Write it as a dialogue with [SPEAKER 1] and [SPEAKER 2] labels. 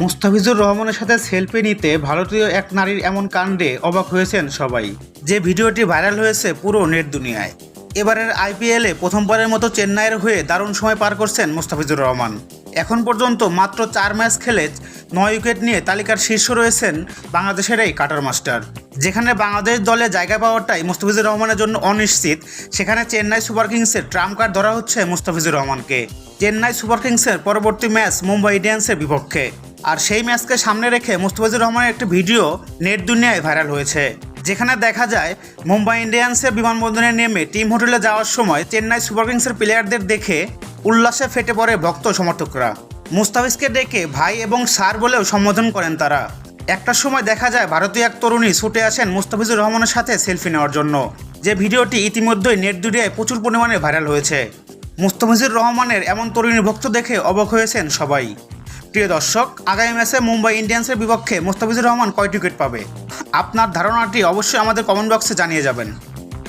[SPEAKER 1] মুস্তাফিজুর রহমানের সাথে সেলফি নিতে ভারতীয় এক নারীর এমন কাণ্ডে অবাক হয়েছেন সবাই। যে ভিডিওটি ভাইরাল হয়েছে পুরো নেট দুনিয়ায়। এবারের আইপিএলে প্রথমবারের মতো চেন্নাইয়ের হয়ে দারুণ সময় পার করছেন মুস্তাফিজুর রহমান। এখন পর্যন্ত মাত্র চার ম্যাচ খেলে নয় উইকেট নিয়ে তালিকার শীর্ষ রয়েছেন বাংলাদেশের এই কাটার মাস্টার। যেখানে বাংলাদেশ দলে জায়গা পাওয়াটাই মুস্তাফিজুর রহমানের জন্য অনিশ্চিত, সেখানে চেন্নাই সুপার কিংসের ট্রাম্প কার্ড ধরা হচ্ছে মুস্তাফিজুর রহমানকে। চেন্নাই সুপার কিংসের পরবর্তী ম্যাচ মুম্বাই ইন্ডিয়ান্সের বিপক্ষে। আর সেই ম্যাচকে সামনে রেখে মুস্তাফিজুর রহমানের একটি ভিডিও নেট দুনিয়ায় ভাইরাল হয়েছে, যেখানে দেখা যায় মুম্বাই ইন্ডিয়ান্সের বিমানবন্দরে নেমে টিম হোটেলে যাওয়ার সময় চেন্নাই সুপার কিংসের প্লেয়ারদের দেখে উল্লাসে ফেটে পড়ে ভক্ত সমর্থকরা। মুস্তাফিজকে ডেকে ভাই এবং স্যার বলেও সম্বোধন করেন তারা। একটা সময় দেখা যায় ভারতীয় এক তরুণী ছুটে আসেন মুস্তাফিজুর রহমানের সাথে সেলফি নেওয়ার জন্য। যে ভিডিওটি ইতিমধ্যেই নেট দুনিয়ায় প্রচুর পরিমাণে ভাইরাল হয়েছে। মুস্তাফিজুর রহমানের এমন তরুণী ভক্ত দেখে অবাক হয়েছেন সবাই। প্রিয় দর্শক, আগামী ম্যাচে মুম্বাই ইন্ডিয়ান্সের বিপক্ষে মুস্তাফিজুর রহমান কয়টি উইকেট পাবে? আপনার ধারণাটি অবশ্যই আমাদের কমেন্ট বক্সে জানিয়ে যাবেন।